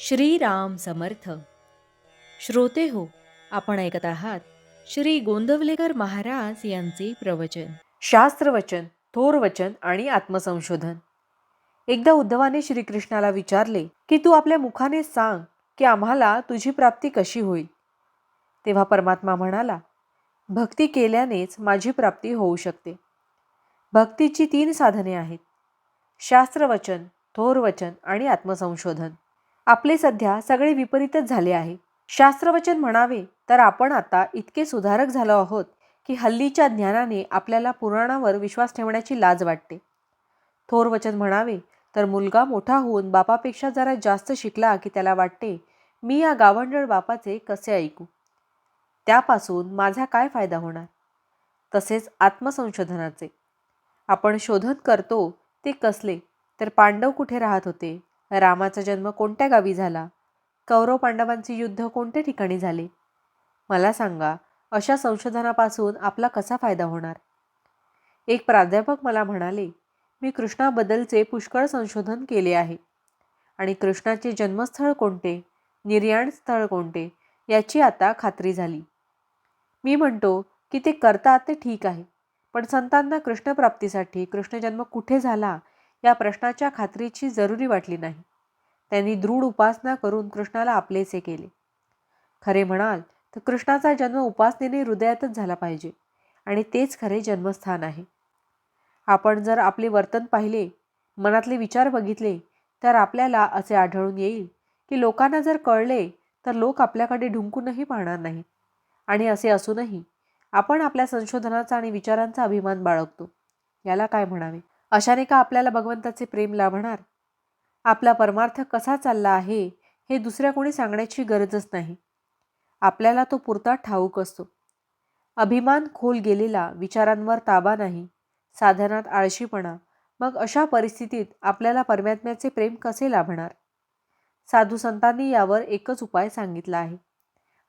श्रीराम समर्थ. श्रोते हो आपण ऐकत आहात श्री गोंदवलेकर महाराज यांचे प्रवचन. शास्त्रवचन थोर वचन आणि आत्मसंशोधन. एकदा उद्धवाने श्रीकृष्णाला विचारले की तू आपल्या मुखाने सांग की आम्हाला तुझी प्राप्ती कशी होईल? तेव्हा परमात्मा म्हणाला भक्ती केल्यानेच माझी प्राप्ती होऊ शकते. भक्तीची तीन साधने आहेत. शास्त्रवचन थोरवचन आणि आत्मसंशोधन. आपले सध्या सगळे विपरीतच झाले आहे. शास्त्रवचन म्हणावे तर आपण आता इतके सुधारक झालो आहोत की हल्लीच्या ज्ञानाने आपल्याला पुराणावर विश्वास ठेवण्याची लाज वाटते. थोर वचन म्हणावे तर मुलगा मोठा होऊन बापापेक्षा जरा जास्त शिकला की त्याला वाटते मी या गावंडळ बापाचे कसे ऐकू? त्यापासून माझा काय फायदा होणार? तसेच आत्मसंशोधनाचे. आपण शोधन करतो ते कसले तर पांडव कुठे राहत होते? रामाचा जन्म कोणत्या गावी झाला? कौरव पांडवांचे युद्ध कोणत्या ठिकाणी झाले? मला सांगा अशा संशोधनापासून आपला कसा फायदा होणार? एक प्राध्यापक मला म्हणाले मी कृष्णाबद्दलचे पुष्कळ संशोधन केले आहे. आणि कृष्णाचे जन्मस्थळ कोणते? निर्याण स्थळ कोणते? याची आता खात्री झाली. मी म्हणतो की ते करतात ते ठीक आहे. पण संतांना कृष्णप्राप्तीसाठी कृष्णजन्म कुठे झाला या प्रश्नाच्या खात्रीची जरुरी वाटली नाही. त्यांनी दृढ उपासना करून कृष्णाला आपलेसे केले. खरे म्हणाल तर कृष्णाचा जन्म उपासनेने हृदयातच झाला पाहिजे आणि तेच खरे जन्मस्थान आहे. आपण जर आपले वर्तन पाहिले मनातले विचार बघितले तर आपल्याला असे आढळून येईल की लोकांना जर कळले तर लोक आपल्याकडे ढुंकूनही पाहणार नाहीत. आणि असे असूनही आपण आपल्या संशोधनाचा आणि विचारांचा अभिमान बाळगतो. याला काय म्हणावे? अशाने का आपल्याला भगवंताचे प्रेम लाभणार? आपला परमार्थ कसा चालला आहे हे दुसऱ्या कोणी सांगण्याची गरजच नाही. आपल्याला तो पुरता ठाऊक असतो. अभिमान खोल गेलेला विचारांवर ताबा नाही साधनात आळशीपणा मग अशा परिस्थितीत आपल्याला परमात्म्याचे प्रेम कसे लाभणार? साधू संतांनी यावर एकच उपाय सांगितला आहे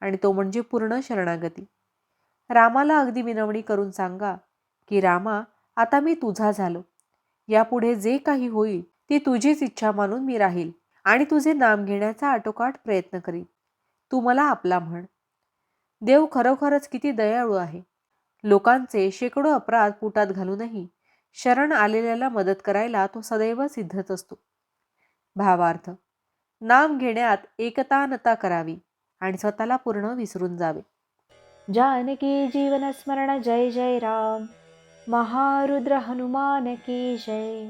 आणि तो म्हणजे पूर्ण शरणागती. रामाला अगदी विनवणी करून सांगा की रामा आता मी तुझा झालो. यापुढे जे काही होईल ती तुझीच इच्छा मानून मी राहील आणि तुझे नाम घेण्याचा आटोकाट प्रयत्न करीन. तू मला आपला म्हण. देव खरोखरच किती दयाळू आहे. लोकांचे शेकडो अपराध पोटात घालूनही शरण आलेल्याला मदत करायला तो सदैव सिद्धच असतो. भावार्थ नाम घेण्यात एकतानता करावी आणि स्वतःला पूर्ण विसरून जावे. जानकी जीवन स्मरण जय जय राम. महारुद्र हनुमान की जय.